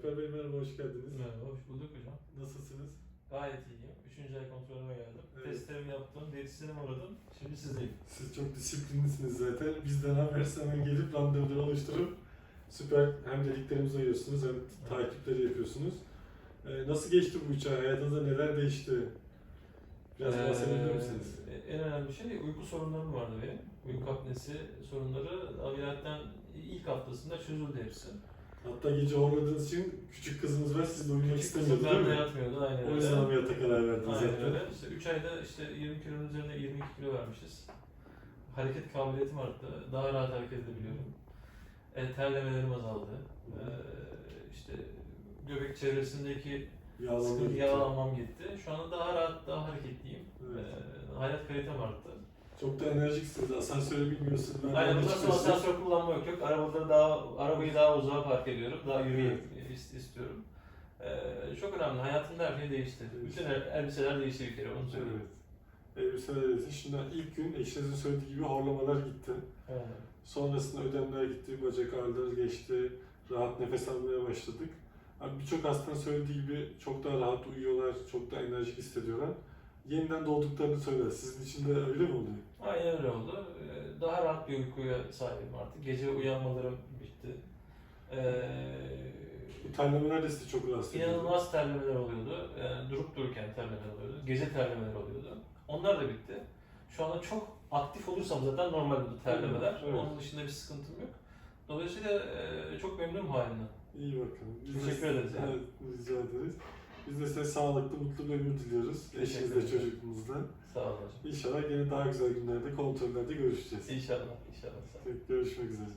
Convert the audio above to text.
Alper Bey merhaba, hoş geldiniz. Merhaba, hoş bulduk hocam. Nasılsınız? Gayet iyiyim. Üçüncü ay kontrolüme geldim. Evet. Testlerimi yaptım, diyetisyenime uğradım. Şimdi sizdeyim. Siz çok disiplinlisiniz zaten. Bizden habersiz hemen gelip randevuları oluşturup süper hem dediklerimizi uyuyorsunuz hem takipleri yapıyorsunuz. Ee, nasıl geçti bu üç ay? Hayatınızda neler değişti? Biraz Ee, bahsedebilir misiniz? En önemli şey uyku sorunlarım vardı benim. Uyku apnesi sorunları ameliyattan ilk haftasında çözüldü hepsi. Hatta gece horladığınız için küçük kızınız var, siz de uyumak istemiyordu değil mi? yatmıyordu aynen O yüzden ameliyata karar verdiniz Aynen öyle. İşte 3 ayda işte 20 kilonun üzerine 22 kilo vermişiz. Hareket kabiliyetim arttı. Daha rahat hareket edebiliyorum. E, terlemelerim azaldı. E, işte göbek çevresindeki Yağlanma sıkıntı gitti. yağlanmam gitti. Şu anda daha rahat, daha hareketliyim. Evet. E, hayat kalitem arttı. Çok da enerjiksiniz. Asansöre binmiyorsun. Ben Aynen sonra çıkıyorsun. asansör kullanma yok. yok. Arabada daha, arabayı daha uzağa park ediyorum. Daha yürüyeyim ist- istiyorum. E, çok önemli. Hayatımda her şey değişti. Bütün el- elbiseler değişti bir kere onu söyleyeyim. Evet. Elbiseler edildi. Şimdi ilk gün eşinizin söylediği gibi horlamalar gitti. Evet. Sonrasında ödemler gitti, bacak ağrıları geçti, rahat nefes almaya başladık. Abi Birçok hastanın söylediği gibi çok daha rahat uyuyorlar, çok daha enerjik hissediyorlar. Yeniden doğduklarını söyler. Sizin için de öyle mi oluyor? Aynen öyle oldu. Ee, Daha rahat bir uykuya sahibim artık. Gece uyanmalarım bitti. Ee, Bu terlemeler de sizi çok rahatsız ediyor. inanılmaz terlemeler oluyordu. Yani durup dururken terlemeler oluyordu. Gece terlemeler oluyordu. Onlar da bitti. Şu anda çok aktif olursam zaten normal bu terlemeler. Evet. Onun dışında bir sıkıntım yok. Dolayısıyla e, çok memnunum halimden. İyi bakalım. Biz de- Teşekkür ederiz. Evet, rica ederiz. Biz de size sağlıklı, mutlu bir ömür diliyoruz. Eşinizle, çocuğunuzla. Sağ olun. İnşallah yine daha güzel günlerde, kontrollerde görüşeceğiz. İnşallah, inşallah. Olun. Görüşmek üzere.